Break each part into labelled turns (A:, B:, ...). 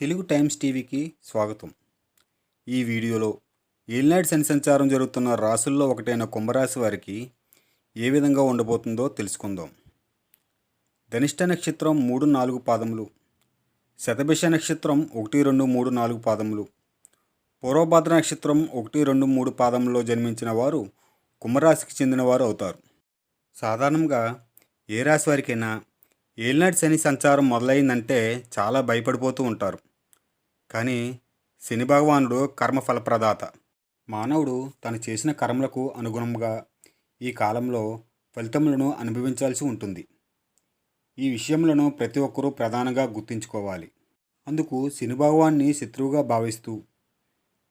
A: Telugu times టీవీకి స్వాగతం. ఈ వీడియోలో ఏలినాటి శని సంచారం జరుగుతున్న రాసుల్లో ఒకటైన కుంభరాశి వారికి ఏ విధంగా ఉండబోతుందో తెలుసుకుందాం. ధనిష్ట నక్షత్రం మూడు నాలుగు పాదములు శతభిష నక్షత్రం ఒకటి రెండు మూడు నాలుగు పాదములు పూర్వభద్ర నక్షత్రం ఒకటి రెండు మూడు పాదముల్లో జన్మించిన వారు కుంభరాశికి చెందినవారు అవుతారు. సాధారణంగా ఏ రాశి వారికైనా ఏలినాటి శని సంచారం మొదలైందంటే చాలా భయపడిపోతూ ఉంటారు. కానీ శని భగవానుడు కర్మఫలప్రదాత. మానవుడు తను చేసిన కర్మలకు అనుగుణంగా ఈ కాలంలో ఫలితములను అనుభవించాల్సి ఉంటుంది. ఈ విషయములను ప్రతి ఒక్కరూ ప్రధానంగా గుర్తుంచుకోవాలి. అందుకు శని భగవాన్ని శత్రువుగా భావిస్తూ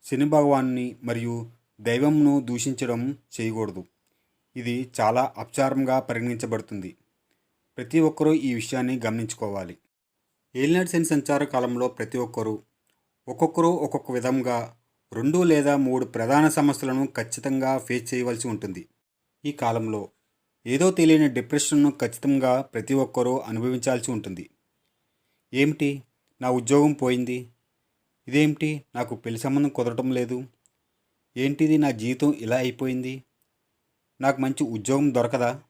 A: శని భగవాన్ని మరియు దైవంను దూషించడం చేయకూడదు. ఇది చాలా అపచారంగా పరిగణించబడుతుంది. ప్రతి ఒక్కరూ ఈ విషయాన్ని గమనించుకోవాలి. ఏలినాడు శని సంచార కాలంలో ప్రతి ఒక్కరూ ఒక్కొక్కరు ఒక్కొక్క విధంగా రెండు లేదా మూడు ప్రధాన సమస్యలను ఖచ్చితంగా ఫేస్ చేయవలసి ఉంటుంది. ఈ కాలంలో ఏదో తెలియని డిప్రెషన్ను ఖచ్చితంగా ప్రతి ఒక్కరూ అనుభవించాల్సి ఉంటుంది. ఏమిటి? నా ఉద్యోగం పోయింది. ఇదేమిటి? నాకు పెళ్ళి సంబంధం కుదరటం లేదు. ఏంటిది? నా జీవితం ఇలా అయిపోయింది. నాకు మంచి ఉద్యోగం దొరకదా?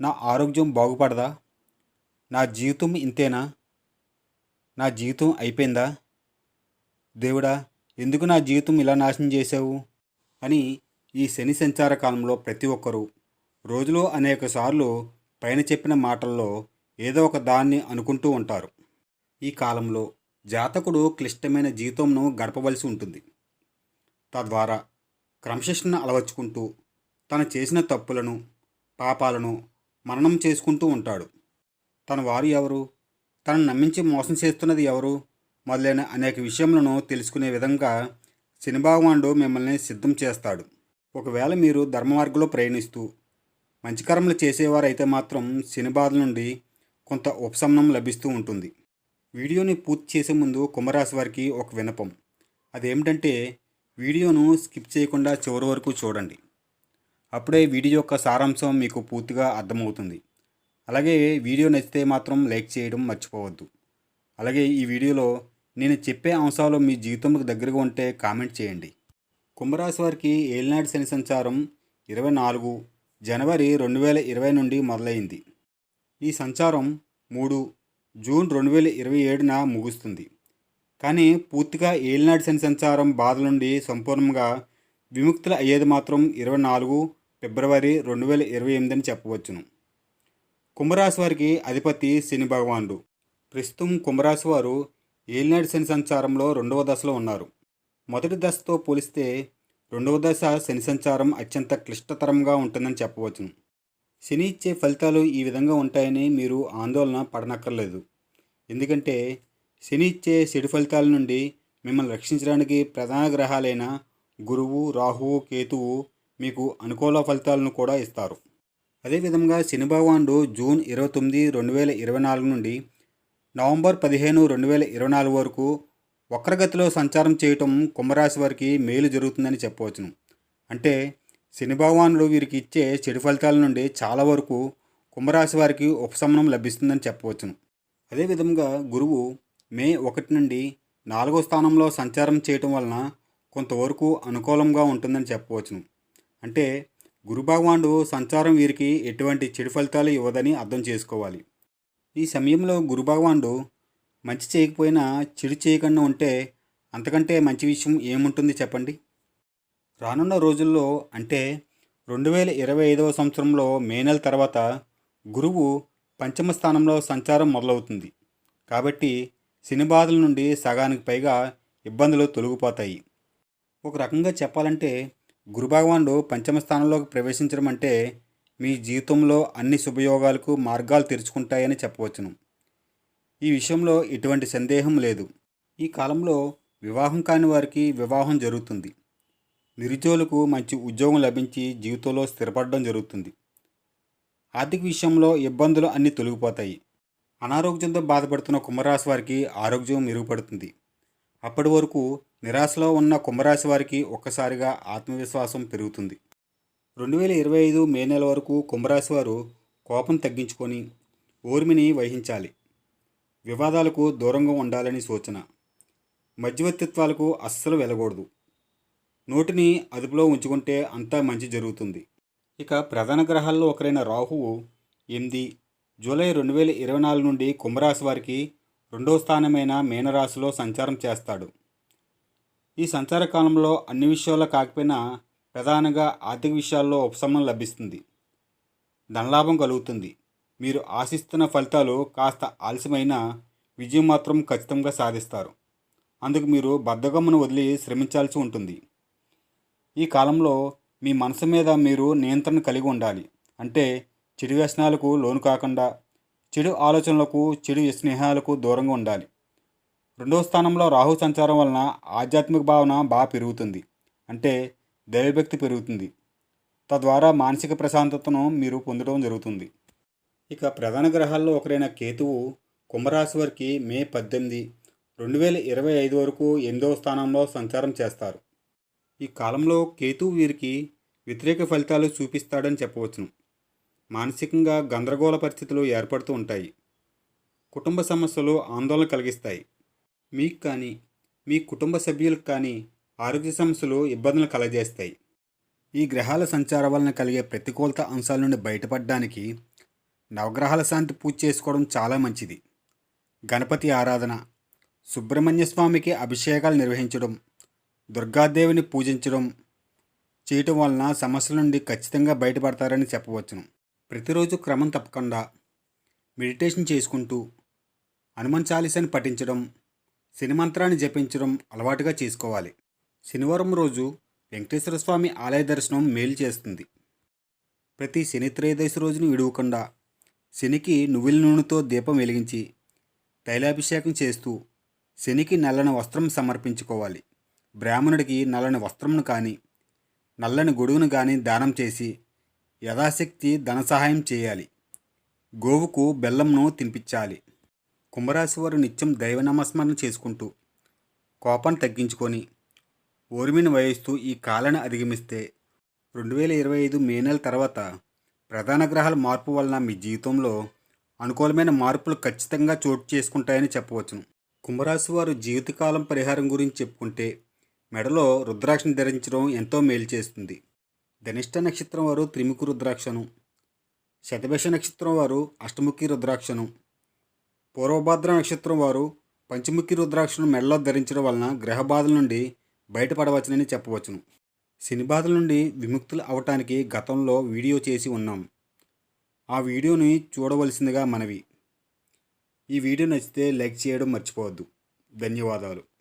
A: నా ఆరోగ్యం బాగుపడదా? నా జీవితం ఇంతేనా? నా జీవితం అయిపోయిందా? దేవుడా ఎందుకు నా జీవితం ఇలా నాశనం చేశావు? అని ఈ శని సంచార కాలంలో ప్రతి ఒక్కరూ రోజులో అనేక సార్లు పైన చెప్పిన మాటల్లో ఏదో ఒక దాన్ని అనుకుంటూ ఉంటారు. ఈ కాలంలో జాతకుడు క్లిష్టమైన జీవితంను గడపవలసి ఉంటుంది. తద్వారా క్రమశిక్షణ అలవర్చుకుంటూ తను చేసిన తప్పులను పాపాలను మరణం చేసుకుంటూ ఉంటాడు. తన వారు ఎవరు? తనను నమ్మించి మోసం చేస్తున్నది ఎవరు? మొదలైన అనేక విషయములను తెలుసుకునే విధంగా శనిభగవానుడు మిమ్మల్ని సిద్ధం చేస్తాడు. ఒకవేళ మీరు ధర్మ మార్గంలో ప్రయాణిస్తూ మంచి కర్మలు చేసేవారైతే మాత్రం శని బాధ నుండి కొంత ఉపశమనం లభిస్తూ ఉంటుంది. వీడియోని పూర్తి చేసే ముందు కుంభరాశి వారికి ఒక వినపం అదేమిటంటే వీడియోను స్కిప్ చేయకుండా చివరి వరకు చూడండి. అప్పుడే వీడియో యొక్క సారాంశం మీకు పూర్తిగా అర్థమవుతుంది. అలాగే వీడియో నచ్చితే మాత్రం లైక్ చేయడం మర్చిపోవద్దు. అలాగే ఈ వీడియోలో నేను చెప్పే అంశాలు మీ జీవితంకు దగ్గరగా ఉంటే కామెంట్ చేయండి. కుంభరాశి వారికి ఏలినాటి శని సంచారం ఇరవై నాలుగు జనవరి రెండు వేల ఇరవై నుండి మొదలైంది. ఈ సంచారం మూడు జూన్ రెండు వేల ఇరవై ఏడున ముగుస్తుంది. కానీ పూర్తిగా ఏలినాటి శని సంచారం బాధ నుండి సంపూర్ణంగా విముక్తులు అయ్యేది మాత్రం ఇరవై నాలుగు ఫిబ్రవరి రెండు వేల ఇరవై ఎనిమిది అని చెప్పవచ్చును. కుంభరాశి వారికి అధిపతి శని భగవానుడు. ప్రస్తుతం కుంభరాశి వారు ఏలినాడు శని సంచారంలో రెండవ దశలో ఉన్నారు. మొదటి దశతో పోలిస్తే రెండవ దశ శని సంచారం అత్యంత క్లిష్టతరంగా ఉంటుందని చెప్పవచ్చును. శని ఇచ్చే ఫలితాలు ఈ విధంగా ఉంటాయని మీరు ఆందోళన పడనక్కర్లేదు. ఎందుకంటే శని ఇచ్చే చెడు ఫలితాల నుండి మిమ్మల్ని రక్షించడానికి ప్రధాన గ్రహాలైన గురువు రాహువు కేతువు మీకు అనుకూల ఫలితాలను కూడా ఇస్తారు. అదేవిధంగా శని భగవానుడు జూన్ ఇరవై తొమ్మిది రెండు వేల ఇరవై నాలుగు నుండి నవంబర్ పదిహేను రెండు వేల ఇరవై నాలుగు వరకు వక్రగతిలో సంచారం చేయటం కుంభరాశి వారికి మేలు జరుగుతుందని చెప్పవచ్చును. అంటే శని భగవానుడు వీరికి ఇచ్చే చెడు ఫలితాల నుండి చాలా వరకు కుంభరాశి వారికి ఉపశమనం లభిస్తుందని చెప్పవచ్చును. అదేవిధంగా గురువు మే ఒకటి నుండి నాలుగో స్థానంలో సంచారం చేయటం వలన కొంతవరకు అనుకూలంగా ఉంటుందని చెప్పవచ్చును. అంటే గురు భగవానుడు సంచారం వీరికి ఎటువంటి చెడు ఫలితాలు ఇవ్వదని అర్థం చేసుకోవాలి. ఈ సమయంలో గురు భగవానుడు మంచి చేయకపోయినా చెడు చేయకుండా ఉంటే అంతకంటే మంచి విషయం ఏముంటుంది చెప్పండి? రానున్న రోజుల్లో అంటే రెండు వేల ఇరవై ఐదవ సంవత్సరంలో మే నెల తర్వాత గురువు పంచమ స్థానంలో సంచారం మొదలవుతుంది. కాబట్టి శని బాధల నుండి సగానికి పైగా ఇబ్బందులు తొలగిపోతాయి. ఒక రకంగా చెప్పాలంటే గురు భగవానుడు పంచమ స్థానంలోకి ప్రవేశించడం అంటే మీ జీవితంలో అన్ని శుభయోగాలకు మార్గాలు తెరుచుకుంటాయని చెప్పవచ్చును. ఈ విషయంలో ఎటువంటి సందేహం లేదు. ఈ కాలంలో వివాహం కాని వారికి వివాహం జరుగుతుంది. నిరుద్యోగులకు మంచి ఉద్యోగం లభించి జీవితంలో స్థిరపడడం జరుగుతుంది. ఆర్థిక విషయంలో ఇబ్బందులు అన్నీ తొలగిపోతాయి. అనారోగ్యంతో బాధపడుతున్న కుంభరాశి వారికి ఆరోగ్యం మెరుగుపడుతుంది. అప్పటి వరకు నిరాశలో ఉన్న కుంభరాశి వారికి ఒక్కసారిగా ఆత్మవిశ్వాసం పెరుగుతుంది. రెండు వేల ఇరవై ఐదు మే నెల వరకు కుంభరాశి వారు కోపం తగ్గించుకొని ఓర్మిని వహించాలి. వివాదాలకు దూరంగా ఉండాలని సూచన. మధ్యవర్తిత్వాలకు అస్సలు వెళ్ళకూడదు. నోటిని అదుపులో ఉంచుకుంటే అంతా మంచి జరుగుతుంది. ఇక ప్రధాన గ్రహాల్లో ఒకరైన రాహువు ఎనిమిది. జూలై రెండు వేల ఇరవై నాలుగు నుండి కుంభరాశి వారికి రెండో స్థానమైన మీనరాశిలో సంచారం చేస్తాడు. ఈ సంచార కాలంలో అన్ని విషయాల్లో కాకపోయినా ప్రధానంగా ఆర్థిక విషయాల్లో ఉపశమనం లభిస్తుంది. ధనలాభం కలుగుతుంది. మీరు ఆశిస్తున్న ఫలితాలు కాస్త ఆలస్యమైన విజయం మాత్రం ఖచ్చితంగా సాధిస్తారు. అందుకు మీరు బద్ధకమును వదిలి శ్రమించాల్సి ఉంటుంది. ఈ కాలంలో మీ మనసు మీద మీరు నియంత్రణ కలిగి ఉండాలి. అంటే చెడు వ్యసనాలకు లోను కాకుండా చెడు ఆలోచనలకు చెడు స్నేహాలకు దూరంగా ఉండాలి. రెండవ స్థానంలో రాహు సంచారం వలన ఆధ్యాత్మిక భావన బాగా పెరుగుతుంది. అంటే దైవభక్తి పెరుగుతుంది. తద్వారా మానసిక ప్రశాంతతను మీరు పొందడం జరుగుతుంది. ఇక ప్రధాన గ్రహాల్లో ఒకరైన కేతువు కుంభరాశి వారికి మే పద్దెనిమిది రెండు వేల ఇరవై ఐదు వరకు ఎనిమిదవ స్థానంలో సంచారం చేస్తారు. ఈ కాలంలో కేతువు వీరికి వ్యతిరేక ఫలితాలు చూపిస్తాడని చెప్పవచ్చును. మానసికంగా గందరగోళ పరిస్థితులు ఏర్పడుతూ ఉంటాయి. కుటుంబ సమస్యలు ఆందోళన కలిగిస్తాయి. మీకు కానీ మీ కుటుంబ సభ్యులకు కానీ ఆరోగ్య సమస్యలు ఇబ్బందులు కలగజేస్తాయి. ఈ గ్రహాల సంచారం వలన కలిగే ప్రతికూలత అంశాల నుండి బయటపడడానికి నవగ్రహాల శాంతి పూజ చేసుకోవడం చాలా మంచిది. గణపతి ఆరాధన సుబ్రహ్మణ్య స్వామికి అభిషేకాలు నిర్వహించడం దుర్గాదేవిని పూజించడం చేయటం వలన సమస్యల నుండి ఖచ్చితంగా బయటపడతారని చెప్పవచ్చును. ప్రతిరోజు క్రమం తప్పకుండా మెడిటేషన్ చేసుకుంటూ హనుమాన్ చాలీసాని పఠించడం శనిమంత్రాన్ని జపించడం అలవాటుగా చేసుకోవాలి. శనివారం రోజు వెంకటేశ్వర స్వామి ఆలయ దర్శనం మేలు చేస్తుంది. ప్రతి శని త్రయోదశి రోజును విడవకుండా శనికి నువ్వుల నూనెతో దీపం వెలిగించి తైలాభిషేకం చేస్తూ శనికి నల్లని వస్త్రం సమర్పించుకోవాలి. బ్రాహ్మణుడికి నల్లని వస్త్రంను కానీ నల్లని గొడుగును కానీ దానం చేసి యథాశక్తి ధన సహాయం చేయాలి. గోవుకు బెల్లంను తినిపించాలి. కుంభరాశి వారు నిత్యం దైవ నమస్మరణ చేసుకుంటూ కోపాన్ని తగ్గించుకొని ఓర్మిని వహిస్తూ ఈ కాలను అధిగమిస్తే రెండు వేల ఇరవై ఐదు మే నెల తర్వాత ప్రధాన గ్రహాల మార్పు వలన మీ జీవితంలో అనుకూలమైన మార్పులు ఖచ్చితంగా చోటు చేసుకుంటాయని చెప్పవచ్చును. కుంభరాశి వారు జీవితకాలం పరిహారం గురించి చెప్పుకుంటే మెడలో రుద్రాక్షను ధరించడం ఎంతో మేలు చేస్తుంది. ధనిష్ట నక్షత్రం వారు త్రిముఖి రుద్రాక్షను శతభిష నక్షత్రం వారు అష్టముఖి రుద్రాక్షను పూర్వభద్ర నక్షత్రం వారు పంచముఖి రుద్రాక్షను మెడలో ధరించడం వలన గ్రహ బాధల నుండి బయటపడవచ్చునని చెప్పవచ్చును. శని బాధల నుండి విముక్తులు అవటానికి గతంలో వీడియో చేసి ఉన్నాం. ఆ వీడియోని చూడవలసిందిగా మనవి. ఈ వీడియో నచ్చితే లైక్ చేయడం మర్చిపోవద్దు. ధన్యవాదాలు.